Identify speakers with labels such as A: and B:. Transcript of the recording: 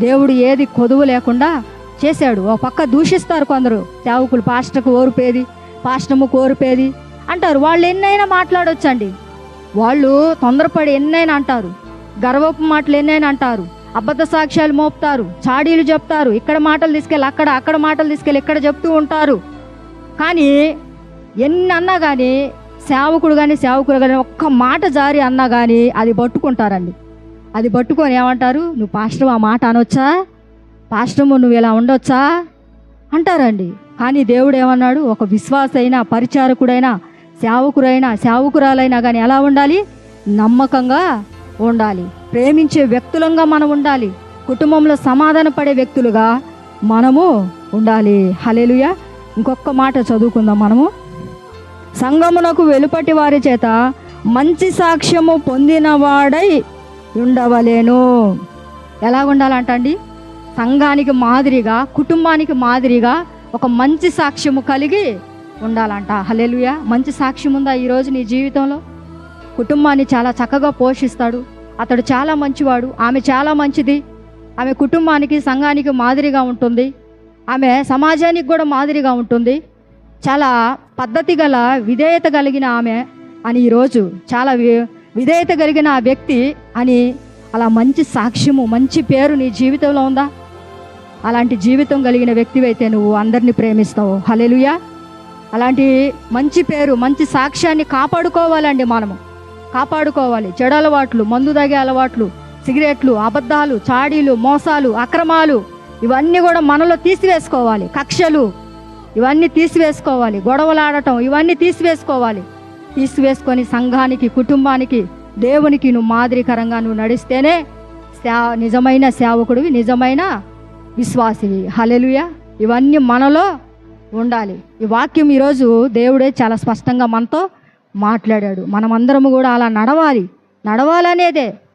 A: దేవుడు ఏది కొదువు లేకుండా చేశాడు. ఒక పక్క దూషిస్తారు కొందరు. సేవకులు పాస్టర్కు ఓరిపేది పాస్టముకు ఓరిపేది అంటారు. వాళ్ళు ఎన్నైనా మాట్లాడొచ్చండి. వాళ్ళు తొందరపడి ఎన్నైనా అంటారు. గర్వపు మాటలు ఎన్నైనా అంటారు. అబద్ధ సాక్ష్యాలు మోపుతారు. చాడీలు చెప్తారు. ఇక్కడ మాటలు తీసుకెళ్ళి అక్కడ అక్కడ మాటలు తీసుకెళ్ళి ఇక్కడ చెప్తూ ఉంటారు. కానీ ఎన్ని అన్నా కానీ సేవకుడు కానీ సేవకుడు కానీ ఒక్క మాట జారి అన్నా కానీ అది పట్టుకుంటారండి. అది పట్టుకొని ఏమంటారు? నువ్వు పాస్టర్ ఆ మాట అనొచ్చా? పాస్టము నువ్వు ఇలా ఉండొచ్చా? అంటారండి. కానీ దేవుడు ఏమన్నాడు? ఒక విశ్వాసైనా పరిచారకుడైనా సేవకుడైనా సేవకురాలైనా కానీ ఎలా ఉండాలి? నమ్మకంగా ఉండాలి. ప్రేమించే వ్యక్తులంగా మనం ఉండాలి. కుటుంబంలో సమాధాన పడే వ్యక్తులుగా మనము ఉండాలి. హలేలుయ ఇంకొక మాట చదువుకుందాం మనము. సంగమునకు వెలుపటి వారి చేత మంచి సాక్ష్యము పొందినవాడై ఉండవలేను. ఎలా ఉండాలంటండి సంఘానికి మాదిరిగా కుటుంబానికి మాదిరిగా ఒక మంచి సాక్ష్యము కలిగి ఉండాలంట. హలెలుయ మంచి సాక్ష్యం ఉందా ఈరోజు నీ జీవితంలో? కుటుంబాన్ని చాలా చక్కగా పోషిస్తాడు. అతడు చాలా మంచివాడు. ఆమె చాలా మంచిది. ఆమె కుటుంబానికి సంఘానికి మాదిరిగా ఉంటుంది. ఆమె సమాజానికి కూడా మాదిరిగా ఉంటుంది. చాలా పద్ధతి గల విధేయత కలిగిన ఆమె అని ఈరోజు చాలా విధేయత కలిగిన ఆ వ్యక్తి అని అలా మంచి సాక్ష్యము మంచి పేరు నీ జీవితంలో ఉందా? అలాంటి జీవితం కలిగిన వ్యక్తివైతే నువ్వు అందరినీ ప్రేమిస్తావు. హలెలుయా అలాంటి మంచి పేరు మంచి సాక్ష్యాన్ని కాపాడుకోవాలండి మనము. కాపాడుకోవాలి. చెడు అలవాట్లు మందు తాగే అలవాట్లు సిగరెట్లు అబద్ధాలు చాడీలు మోసాలు అక్రమాలు ఇవన్నీ కూడా మనలో తీసివేసుకోవాలి. కక్షలు ఇవన్నీ తీసివేసుకోవాలి. గొడవలాడటం ఇవన్నీ తీసివేసుకోవాలి. తీసివేసుకొని సంఘానికి కుటుంబానికి దేవునికి నువ్వు మాదిరికరంగా నువ్వు నడిస్తేనే నిజమైన సేవకుడివి నిజమైన విశ్వాసివి. హలెలుయ ఇవన్నీ మనలో ఉండాలి. ఈ వాక్యం ఈరోజు దేవుడే చాలా స్పష్టంగా మనతో మాట్లాడాడు. మనమందరము కూడా అలా నడవాలి. నడవాలనేదే.